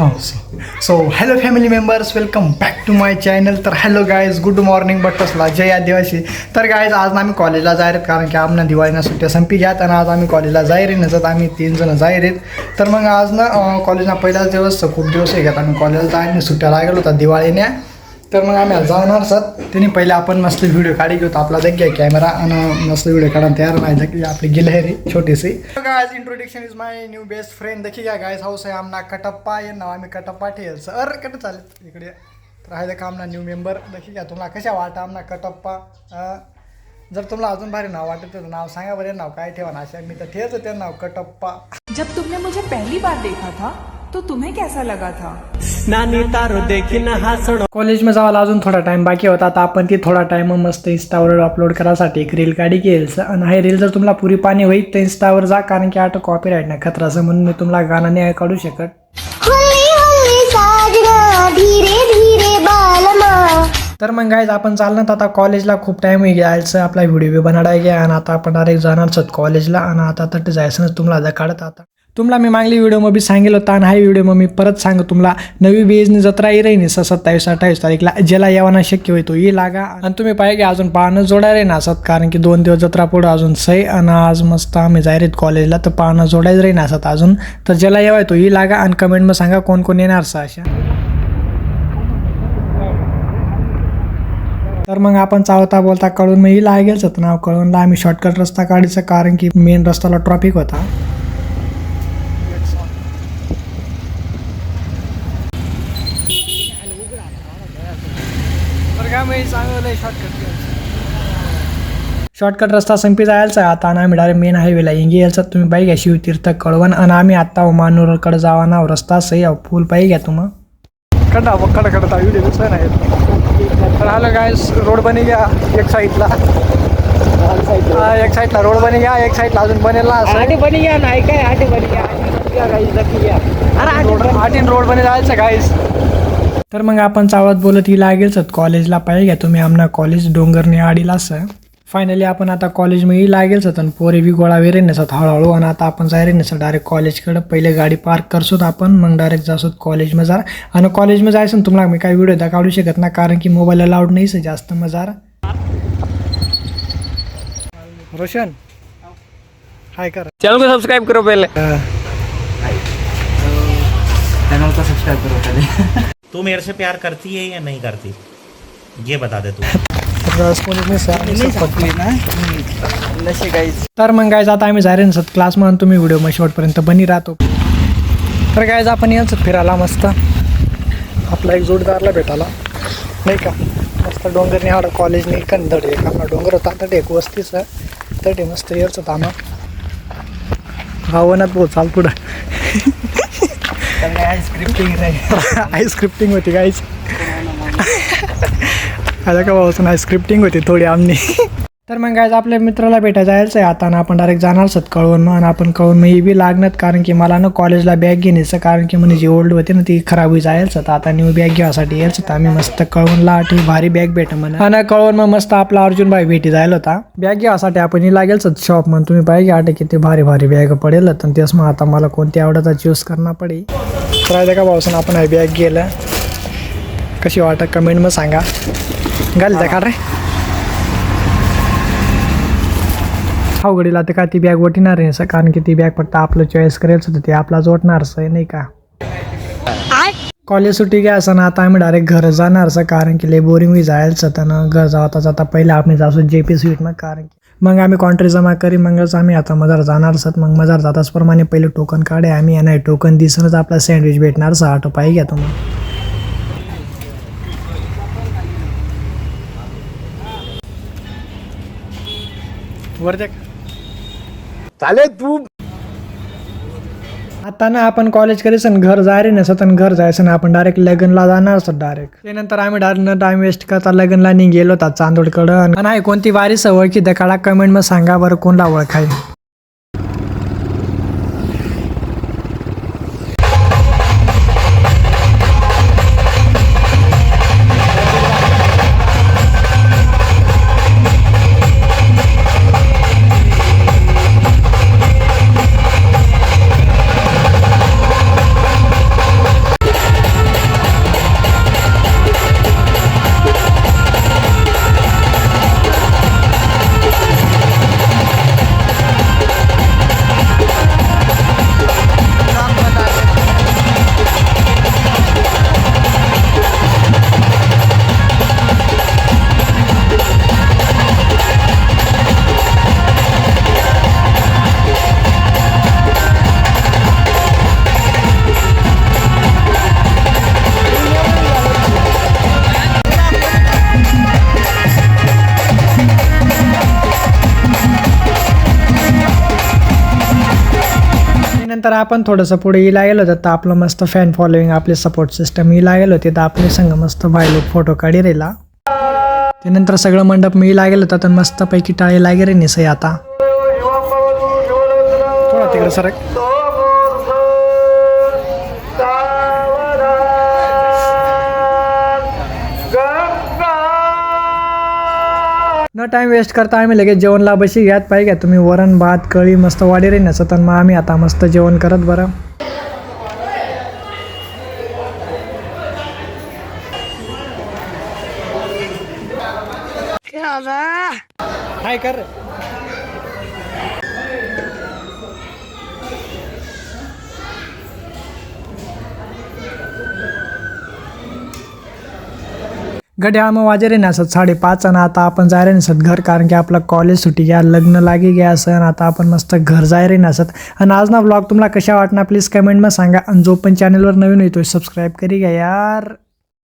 So hello family members welcome back to my channel तर hello guys good morning बट्टसला जय आदिवासी तर गायज आज आम्ही कॉलेजला जायर कारण की आमनं दिवाळीना सुट्ट्या संपी घ्यात आणि आज आम्ही कॉलेजला जायर नसत आम्ही तीन जण जाहीर आहेत तर मग आज ना अं, कॉलेजला पहिलाच दिवस खूप दिवस आहे घेत आम्ही कॉलेजला जायला सुट्ट्या लागेल होता दिवाळीने. तर मग आम्ही जाणार सर त्यांनी पहिले आपण मस्त व्हिडिओ काढी घेऊ आपला जाग्या कॅमेरा आणि मस्त व्हिडिओ काढून तयार नाही. की आपली गिलहरी छोटीशी. Guys introduction is my new best friend देखील घ्या गायज हाऊस आहे आमना कटप्पा. ये नाव आम्ही कटप्पा ठेल सर कट चालेल? इकडे तर आहे का आमना न्यू मेंबर देखील घ्या तुम्हाला कशा वाटा आमना कटप्पा? जर तुम्हाला अजून भारी नाव वाटत तर नाव सांगा बरं. नाव काय ठेवा ना. अशा मी तर ठेवतो ते नाव कटप्पा. जब तुमने मुझे पहली बार देखा था तो तुम्हें कैसा लगा था? नानी तारो देखीन हसणं कॉलेजमध्ये जायला अजून थोडा टाइम बाकी होता आता आपण ती थोडा टाइम मस्त इंस्टावर अपलोड करायसाठी एक रील काढी घेईल आणि हे रील जर तुम्हाला पुरी पाणी होईल तर इंस्टावर जा कारण की आता कॉपी राईट नाही खतराचं म्हणून मी तुम्हाला गाणं नाही काढू शकत. होली होली साजना धीरे धीरे बालमा. तर मग गायज आपण चालणार तर आता कॉलेजला खूप टाईम घ्यायचं आपला व्हिडिओ बी घ्या. आणि आता आपण डायरेक्ट जाणारच कॉलेजला आणि आता तर जायचं ना तुम्हाला आता काढत आता. तुम्हाला मी मागली व्हिडिओमध्ये सांगेल होतं आणि हा व्हिडिओ मग मी परत सांगतो तुम्हाला नवी बेजनी जत्रा ही राहीन स सत्तावीस अठ्ठावीस तारीखला ज्याला यावाना शक्य होईल तो ही लागा. आणि तुम्ही पाहिजे अजून पाहणं जोडायला ना असत कारण की दोन दिवस जत्रा पुढं अजून सही आणि आज मस्त आम्ही जाहीर कॉलेजला तर पाहणं जोडायचं राहीन असत अजून. तर ज्याला यावाय तो ही लागा आणि कमेंटमध्ये सांगा कोण कोण येणार सा अशा. तर मग आपण चावता बोलता कळून मग ही लागेलच नाव कळूनला आम्ही शॉर्टकट रस्ता काढायचा कारण की मेन रस्त्याला ट्रॉफिक होता. शॉर्टकट रस्ता संपी जायचा आता आणि आम्ही डायरेक्ट मेन हायवेला इंगी यायचा तुम्ही बाई घ्या शिवतीर्थ कळवण. आणि आम्ही आत्ता मानूरकडे जावा ना रस्ता सही आहे, फुल पाहिजे घ्या तुम्हा. कडा कडा कडा व्हिडिओ दुसरा नाही तर आलो काय रोड बनी गया एक साईडला हा, एक साईडला रोड बनी गया एक साईडला अजून बनेल ना आठी बनी घ्या नाही काय आठी बनी घ्या. घ्या घ्या. आठीन रोड बने जायचं गाईस तर मग आपण चावत बोलत ही लागेलच कॉलेजला पाहिजे घ्या तुम्ही. आमना कॉलेज डोंगरने आडीला असं. फायनली आपण आता कॉलेजमध्ये लागेलच आणि पोरे बी गोळा वेरे नसत हळूहळू. आणि आता आपण जायरे नसत. डायरेक्ट कॉलेजकडे पहिले गाडी पार्क करसोत आपण. मग डायरेक्ट जासोत कॉलेजमध्ये जा आणि कॉलेजमध्ये जायचं ना तुम्हाला. मी काही व्हिडिओ दा काढू शकत ना कारण की मोबाईल अलाउड नाहीच आहे जास्त मजार रोशन. हाय कर. चैनल को सब्सक्राइब करो पहले. तू मेरे से प्यार करती है या नहीं करती? ये बता दे तू। तर मग काय आता आम्ही जायरे नसत क्लास म्हणून तुम्ही व्हिडिओ मग शेवटपर्यंत बनी राहतो. तर काय आपण यायचं फिरायला मस्त आपला एक जोडदारला भेटायला. नाही का? मस्त डोंगर निहाड कॉलेजने कंदड एक आपला डोंगर होता तर एक वस्तीच तर मस्त यायचं होतं आम्हा. भावनात पोचाल चाल पुढं. आय स्क्रिप्टिंग होती काहीच आला का भाऊ? आय स्क्रिप्टिंग होती थोडी आमनी. तर मग गायज आपल्या मित्राला भेटा जायचं आहे. आता आपण डायरेक्ट जाणार आहोत कळवून आणि आपण कळून मग ही बी लागणार. कारण की मला ना कॉलेजला बॅग घेण्याचं कारण की म्हणजे जी ओल्ड होती ना ती खराब होई जायचं तर आता न्यू बॅग घेण्यासाठी यायचं तर आम्ही मस्त कळवूनला आठी भारी बॅग भेट म्हणा. आणि कळवून मग मस्त आपला अर्जुन भाई भेटी जायला होता. बॅग घेण्यासाठी आपण ही लागेलच शॉप म्हणून तुम्ही पाहिजे की किती भारी भारी बॅग पडेल तर तेच मग आता मला कोणती आवडता चूज करणार पडेल तर का भाऊसन आपण बॅग गेलं. कशी वाटत? कमेंट मग सांगा. घाल त्या का रे? अवघडीला ते का ती बॅग ओटिणार आहे असं? कारण की ती बॅग फक्त आपलं चॉईस करायचं होतं ते आपला जोडणार असं नाही का? कॉलेज सुट्टी घ्या असं ना आता आम्ही डायरेक्ट घर जाणार असं कारण की लय बोरिंग बी जायचं होतं ना. घर जाता जाता पहिले आम्ही जातो जे पी स्वीट मग कारण की मग आम्ही कॉन्ट्री जमा करी मगच आम्ही आता मजार जाणार असत. मग मजार जाताच प्रमाणे पहिले टोकन काढे आम्ही आणि टोकन दिसूनच आपला सँडविच भेटणार असं आटो पाहिजे घ्या तुम्हाला वर चाले तू. आता ना आपण कॉलेज करायचं घर घर जायरे नसत आणि घर जायचं ना आपण डायरेक्ट लग्नला जाणार असत डायरेक्ट त्यानंतर आम्ही डायरेक्ट न टाइम वेस्ट करता लग्नला नाही गेलो होता चांदोडकडं. आणि नाही कोणती वारी सवय की दकाळा कमेंट मग सांगा बरं कोणला ओळखाय त्यानंतर आपण थोडंसं पुढे इला गेलो होतं तर आपलं मस्त फॅन फॉलोईंग आपले सपोर्ट सिस्टम इला गेलो होते. तर आपले संघ मस्त भाई फोटो काढी राहिला. त्यानंतर सगळं मंडप मी लागेल होता. तर मस्तपैकी टाळे लागे रे निसई आता. थोडा तिकडे सरक. न टाइम वेस्ट करता आम्ही लगेच जेवणला बशी घ्यात पाहिजे तुम्ही वरण भात कळी मस्त वाडी रे तर मग आम्ही आता मस्त जेवण करत बरं. हाय कर गड्या मग वाजे रे नसत साडेपाच आणि आता आपण जाय रे नसत घर कारण की आपलं कॉलेज सुटी घ्या लग्न लागे घ्या असं आता आपण मस्त घर जाय रे नसत आणि आज ना ब्लॉग तुम्हाला कशा वाटणार प्लीज कमेंटमध्ये सांगा. आणि जो पण चॅनलवर नवीन येतोय सबस्क्राईब करी घ्या यार.